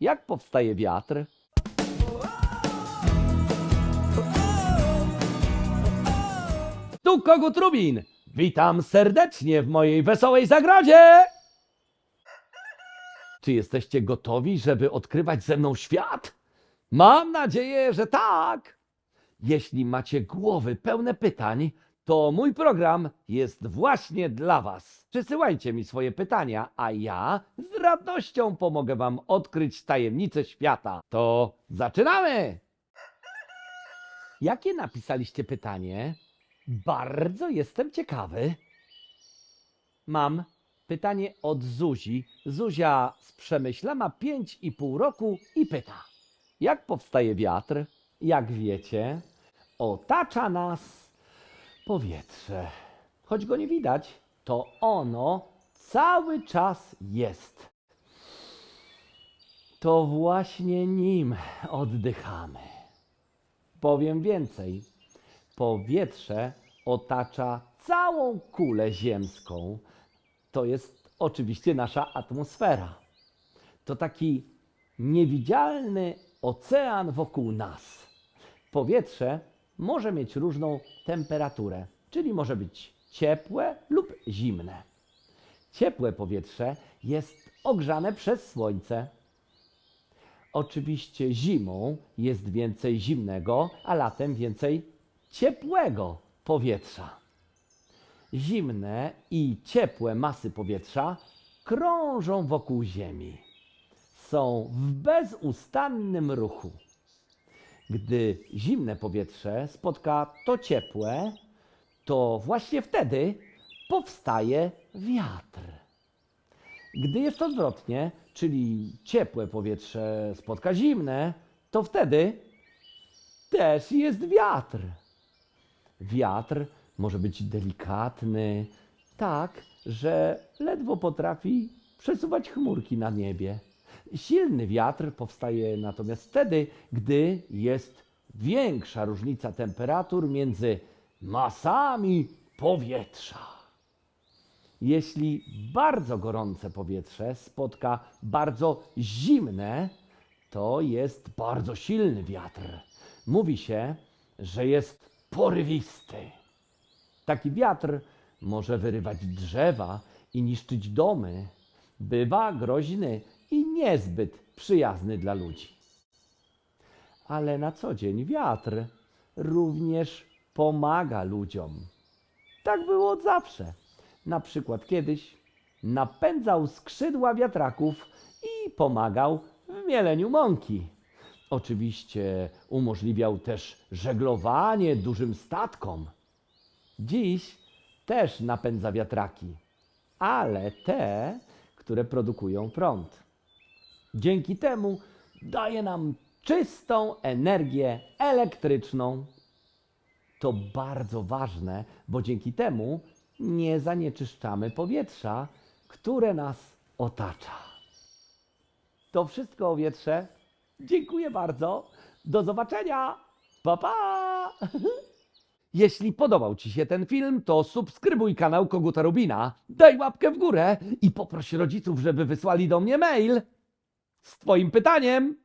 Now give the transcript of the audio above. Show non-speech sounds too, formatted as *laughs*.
Jak powstaje wiatr? Tu kogut Rubin. Witam serdecznie w mojej wesołej zagrodzie. Czy jesteście gotowi, żeby odkrywać ze mną świat? Mam nadzieję, że tak. Jeśli macie głowy pełne pytań, to mój program jest właśnie dla Was. Przysyłajcie mi swoje pytania, a ja z radością pomogę Wam odkryć tajemnice świata. To zaczynamy! Jakie napisaliście pytanie? Bardzo jestem ciekawy. Mam pytanie od Zuzi. Zuzia z Przemyśla ma 5,5 roku i pyta: Jak powstaje wiatr? Jak wiecie, otacza nas powietrze. Choć go nie widać, to ono cały czas jest. To właśnie nim oddychamy. Powiem więcej. Powietrze otacza całą kulę ziemską. To jest oczywiście nasza atmosfera. To taki niewidzialny ocean wokół nas. Powietrze może mieć różną temperaturę, czyli może być ciepłe lub zimne. Ciepłe powietrze jest ogrzane przez słońce. Oczywiście zimą jest więcej zimnego, a latem więcej ciepłego powietrza. Zimne i ciepłe masy powietrza krążą wokół Ziemi. Są w bezustannym ruchu. Gdy zimne powietrze spotka to ciepłe, to właśnie wtedy powstaje wiatr. Gdy jest odwrotnie, czyli ciepłe powietrze spotka zimne, to wtedy też jest wiatr. Wiatr może być delikatny, tak, że ledwo potrafi przesuwać chmurki na niebie. Silny wiatr powstaje natomiast wtedy, gdy jest większa różnica temperatur między masami powietrza. Jeśli bardzo gorące powietrze spotka bardzo zimne, to jest bardzo silny wiatr. Mówi się, że jest porywisty. Taki wiatr może wyrywać drzewa i niszczyć domy. Bywa groźny i niezbyt przyjazny dla ludzi. Ale na co dzień wiatr również pomaga ludziom. Tak było od zawsze. Na przykład kiedyś napędzał skrzydła wiatraków i pomagał w mieleniu mąki. Oczywiście umożliwiał też żeglowanie dużym statkom. Dziś też napędza wiatraki, ale te, które produkują prąd. Dzięki temu daje nam czystą energię elektryczną. To bardzo ważne, bo dzięki temu nie zanieczyszczamy powietrza, które nas otacza. To wszystko o wietrze. Dziękuję bardzo. Do zobaczenia. Pa pa! *laughs* Jeśli podobał Ci się ten film, to subskrybuj kanał Koguta Rubina, daj łapkę w górę i poproś rodziców, żeby wysłali do mnie mail z Twoim pytaniem.